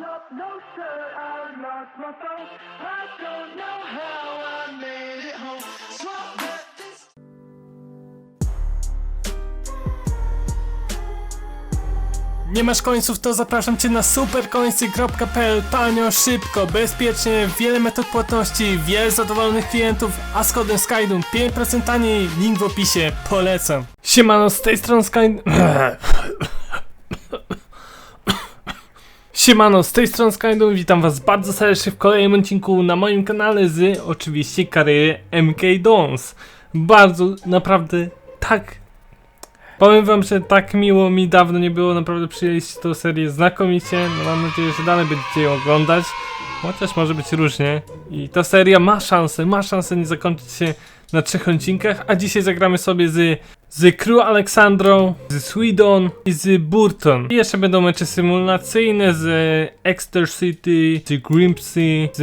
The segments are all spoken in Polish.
no I lost my phone. I don't know how I made it home. Swap that Nie masz końców, to zapraszam Cię na superkońcy.pl Tanio, szybko, bezpiecznie, wiele metod płatności, wiele zadowolonych klientów, a z kodem Skydum 5% taniej, link w opisie, polecam. Siemano, z tej strony Skydum... Siemano, z tej strony Skydum, witam was bardzo serdecznie w kolejnym odcinku na moim kanale z oczywiście kariery MK Dons. Bardzo, naprawdę, tak Powiem wam, że tak miło mi dawno nie było, naprawdę przyjęliście tą serię znakomicie, no mam nadzieję, że dalej będziecie ją oglądać, chociaż może być różnie. I ta seria ma szansę, ma szansę nie zakończyć się na trzech odcinkach, a dzisiaj zagramy sobie z, z Crew Aleksandrą, z Swedon i z Burton. I jeszcze będą mecze symulacyjne z Exeter City, z Grimsby, z...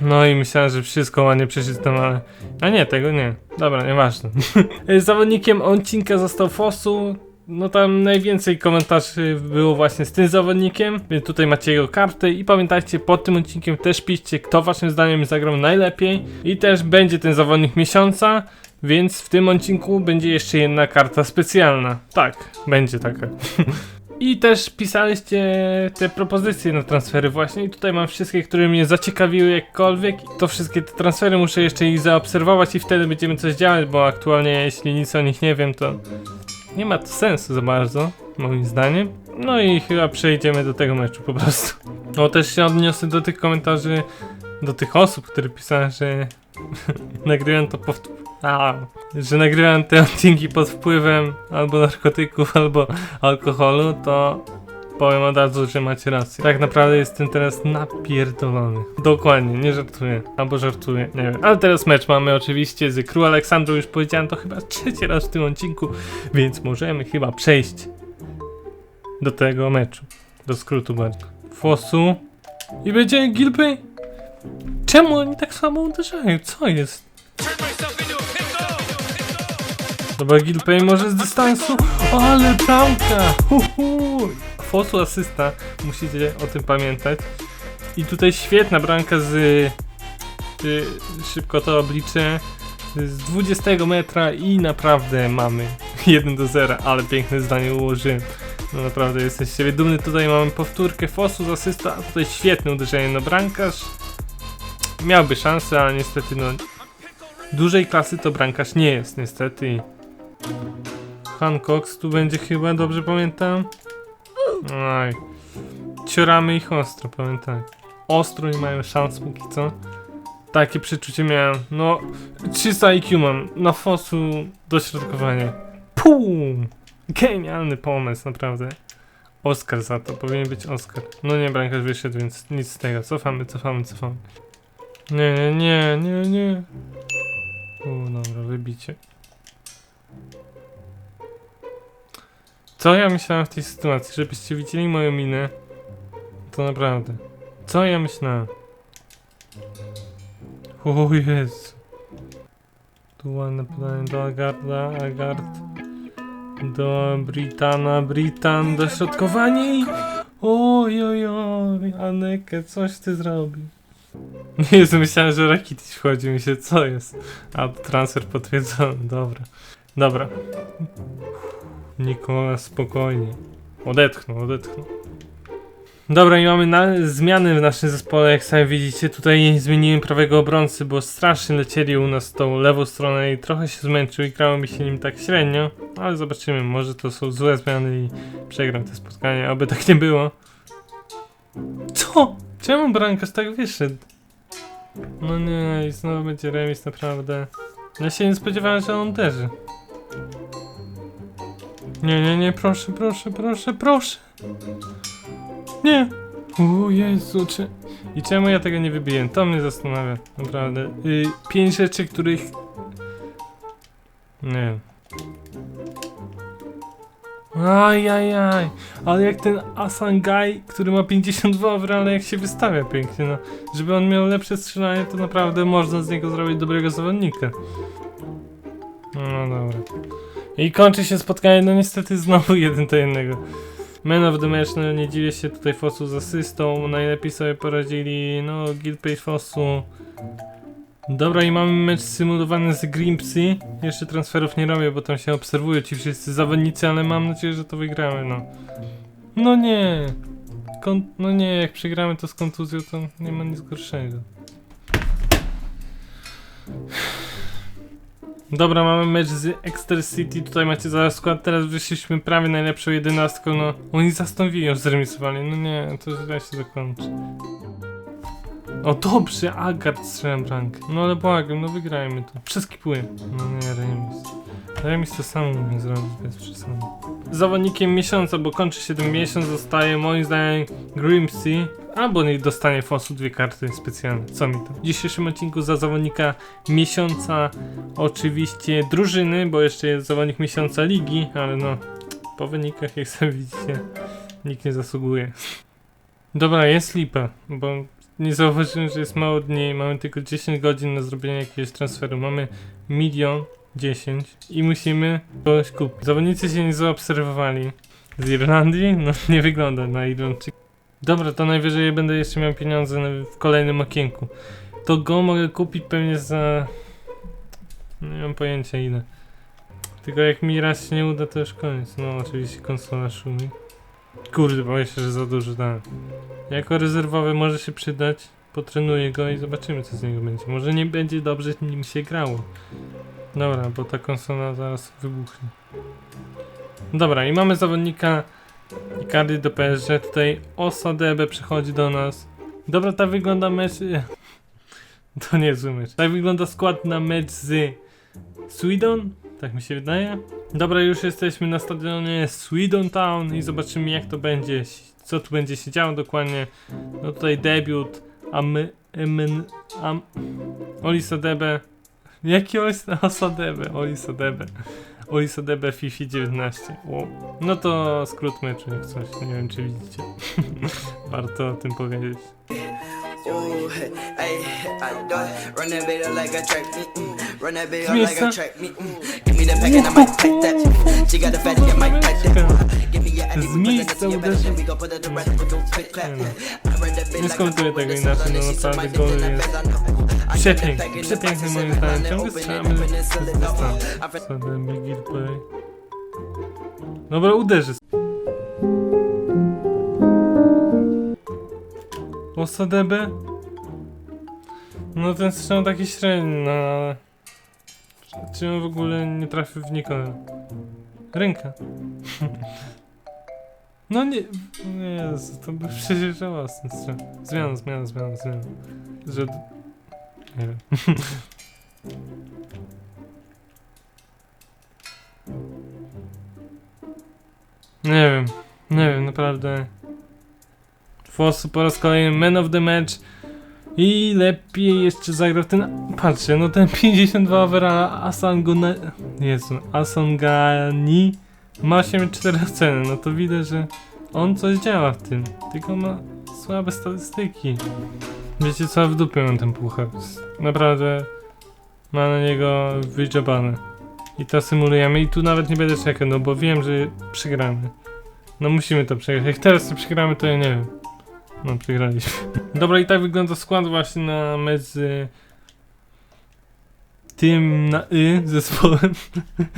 no i myślałem, że wszystko ładnie przeczytam, ale... A nie, tego nie. Dobra, nieważne. Zawodnikiem odcinka został Fosu. No tam najwięcej komentarzy było właśnie z tym zawodnikiem, więc tutaj macie jego kartę i pamiętajcie, pod tym odcinkiem też piszcie, kto waszym zdaniem zagrał najlepiej i też będzie ten zawodnik miesiąca, więc w tym odcinku będzie jeszcze jedna karta specjalna. Tak, będzie taka. I też pisaliście te propozycje na transfery właśnie i tutaj mam wszystkie, które mnie zaciekawiły jakkolwiek. To wszystkie te transfery muszę jeszcze ich zaobserwować i wtedy będziemy coś działać, bo aktualnie jeśli nic o nich nie wiem, to nie ma to sensu za bardzo, moim zdaniem. No i chyba przejdziemy do tego meczu po prostu. No też się odniosę do tych komentarzy, do tych osób, które pisałem, że nagrywam to pod... A, że nagrywam te odcinki pod wpływem albo narkotyków, albo alkoholu, to powiem od razu, że macie rację. Tak naprawdę jestem teraz napierdolony. Dokładnie, nie żartuję. Albo żartuję, nie wiem. Ale teraz mecz mamy oczywiście z Crew Aleksandrą, już powiedziałem to chyba trzeci raz w tym odcinku, więc możemy chyba przejść do tego meczu. Do skrótu bardzo. Fosu. I będzie Gilpy. Czemu oni tak samo uderzają? Co jest? Dobra, Gilpay może z dystansu. O, ale bramka! Huhu! Fosu asysta, musicie o tym pamiętać. I tutaj świetna bramka z... y, szybko to obliczę. Z 20 metra i naprawdę mamy 1 do 0, ale piękne zdanie ułożyłem. No naprawdę jesteś siebie dumny. Tutaj mamy powtórkę Fosu z asysta, a tutaj świetne uderzenie na brankarz. Miałby szansę, ale niestety no... Dużej klasy to brankarz nie jest niestety. Hancock tu będzie chyba, dobrze pamiętam? Oj. Cioramy ich ostro, pamiętaj. Ostro nie mają szans póki co. Takie przeczucie miałem. No, 300 IQ mam. Na fosu dośrodkowanie. Pum! Genialny pomysł, naprawdę. Oscar za to, powinien być Oscar. No nie, bramkarz wyszedł, więc nic z tego. Cofamy, cofamy, cofamy. Nie, nie, nie, nie, nie. U, dobra, wybicie. Co ja myślałem w tej sytuacji? Żebyście widzieli moją minę. To naprawdę. Co ja myślałem? O Jezu. Tu ładne podanie do Agarda, Agard. Do Britana, Britan, dośrodkowanie. Oj, oj, oj, Aneke, coś ty zrobił. Jezu, myślałem, że Rakitic wchodzi mi się, co jest? A, transfer potwierdzony, dobra. Dobra. Nikola, spokojnie. Odetchnął, odetchnął. Dobra, i mamy na, zmiany w naszym zespole, jak sami widzicie. Tutaj zmieniłem prawego obrońcy, bo strasznie lecieli u nas tą lewą stronę i trochę się zmęczył i grało mi się nim tak średnio. Ale zobaczymy, może to są złe zmiany i przegram te spotkanie, aby tak nie było. Co? Czemu Brankarz tak wyszedł? No nie, i znowu będzie remis, naprawdę. Ja się nie spodziewałem, że on uderzy. Nie, nie, nie, proszę, proszę, proszę, proszę. Nie. O Jezu, czy... I czemu ja tego nie wybiłem? To mnie zastanawia, naprawdę. Y, pięć rzeczy, których... Nie. Ajajaj, ale jak ten Asangaj, który ma 52 overall, jak się wystawia pięknie, no. Żeby on miał lepsze strzelanie, to naprawdę można z niego zrobić dobrego zawodnika. No dobra. I kończy się spotkanie, no niestety znowu jeden do jednego. Man of the match, no nie dziwię się tutaj Fosu z asystą, najlepiej sobie poradzili, no Gilpay Fosu. Dobra i mamy mecz symulowany z Grimpsy. Jeszcze transferów nie robię, bo tam się obserwują ci wszyscy zawodnicy, ale mam nadzieję, że to wygramy, no. No nie. Kon no nie, jak przegramy to z kontuzją, to nie ma nic gorszego. Dobra, mamy mecz z Exeter City, tutaj macie zaraz skład, teraz wyszliśmy prawie najlepszą jedenastką, no oni zastąpili ją, zremisowali, no nie, to źle się zakończy. O dobrze, Agard strzelam rank, no ale błagam, no wygrajmy to, przeskipuję. No nie, remis. Remis to samo umiem zrobić, bez przesady. Zawodnikiem miesiąca, bo kończy się ten miesiąc, zostaje moim zdaniem Grimsy, albo niech dostanie Fosu dwie karty specjalne, co mi to. W dzisiejszym odcinku za zawodnika miesiąca oczywiście drużyny, bo jeszcze jest zawodnik miesiąca ligi, ale no po wynikach jak sobie widzicie nikt nie zasługuje. Dobra, jest lipa, bo nie zauważyłem, że jest mało dni, mamy tylko 10 godzin na zrobienie jakiegoś transferu, mamy milion 10 i musimy kogoś kupić. Zawodnicy się nie zaobserwowali. Z Irlandii? No nie wygląda na Irlandczyk. Dobra, to najwyżej będę jeszcze miał pieniądze w kolejnym okienku. To go mogę kupić pewnie za... Nie mam pojęcia ile. Tylko jak mi raz się nie uda, to już koniec. No oczywiście konsola szumi. Kurde, boję się, że za dużo dałem. Jako rezerwowy może się przydać. Potrenuję go i zobaczymy co z niego będzie. Może nie będzie dobrze nim się grało. Dobra, bo ta konsola zaraz wybuchnie. Dobra, i mamy zawodnika Icardi do PSG. Tutaj Osadebe przychodzi do nas. Dobra, tak wygląda mecz... To nie mecz. Tak wygląda skład na mecz z Sweden. Tak mi się wydaje. Dobra, już jesteśmy na stadionie Sweden Town i zobaczymy jak to będzie, co tu będzie się działo dokładnie. No tutaj debiut, Am... Emen... Am... Olisadebe. Jaki. Osadebe? Olisadebe. Olisadebe FIFA 19. Wow. No to skrót meczu jak coś, nie wiem czy widzicie. Warto o tym powiedzieć. Ooh, hey, I do it. Run like a track me, mm. Run that bit Zmień like a track me, mm. Give me the pack and I might pack that. She got the fatty, I might pack that. Give me your Andy, Z put miejsca the your we go put it to rest, we go quick clap. I run that bit Nie like a fool with the inaczej, sun, and my in I know. Przepiękny, in przepiękny moim zdaniem. Ciągle strzelamy. Dobra, uderzy. No ten strzał taki średni, no ale... Czy- on w ogóle nie trafił w nikogo? Ręka. No nie... Jezu, to był przecież strzał. Zmiana, zmiana, zmiana, zmiana. Że... Nie wiem. Nie wiem, nie wiem, naprawdę. Fosu po raz kolejny man of the match. I lepiej jeszcze zagrał ten. Patrzcie, no ten 52 overalla Asangona. Jezu, Asangani ma 8,4 oceny. No to widać, że on coś działa w tym. Tylko ma słabe statystyki. Wiecie co, w dupie mam ten puchar. Naprawdę ma na niego wyczepane. I to symulujemy i tu nawet nie będę czekał, no bo wiem, że przegramy. No musimy to przegrać. Jak teraz to przegramy, to ja nie wiem. No przegraliśmy. Dobra, i tak wygląda skład właśnie na mecz z tym na y zespołem.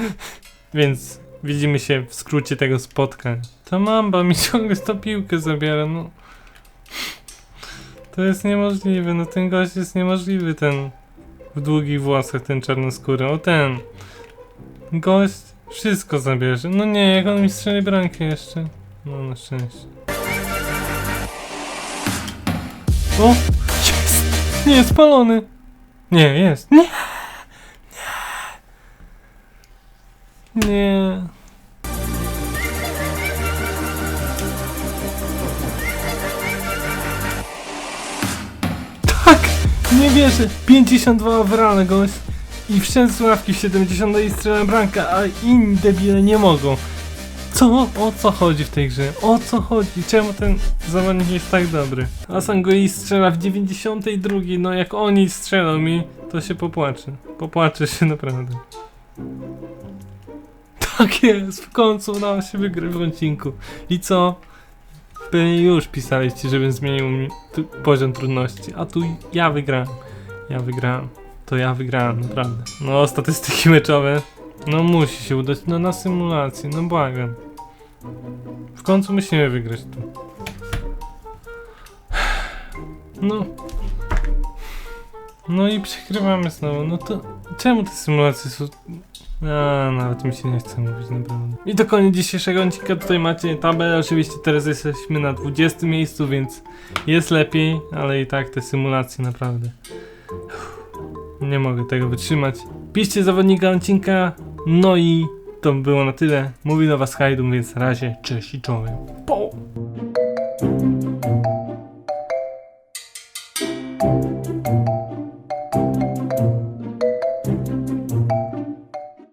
Więc widzimy się w skrócie tego spotkań. Ta mamba mi ciągle tą piłkę zabiera, no. To jest niemożliwe, no ten gość jest niemożliwy, ten w długich włosach, ten czarnoskóry. O ten. Gość wszystko zabierze. No nie, jak on mi strzeli bramkę jeszcze. No na szczęście. O! Jest! Nie, spalony! Nie, jest. Nie! Nie! Nie. Tak! Nie wierzę! 52 overall gość! I wszedł z ławki w 70 i strzela bramkę, a inni debile nie mogą. Co? O co chodzi w tej grze? O co chodzi? Czemu ten zawodnik jest tak dobry? Asangoi strzela w 92, no jak oni strzelą mi, to się popłaczę. Popłaczę się naprawdę. Tak jest, w końcu udało się wygrać w odcinku. I co? Pewnie już pisaliście, żebym zmienił mi poziom trudności, a tu ja wygrałem. Ja wygrałem. To ja wygrałem, naprawdę. No, statystyki meczowe. No, musi się udać. No, na symulacji, no błagam. W końcu musimy wygrać tu. No. No i przegrywamy znowu. No to czemu te symulacje są a, nawet mi się nie chce mówić naprawdę. I to koniec dzisiejszego odcinka. Tutaj macie tabelę. Oczywiście teraz jesteśmy na 20 miejscu, więc jest lepiej, ale i tak te symulacje naprawdę. Nie mogę tego wytrzymać. Piszcie zawodnika odcinka. No i to było na tyle. Mówi do was Hajdum, więc na razie cześć i czołem. Po!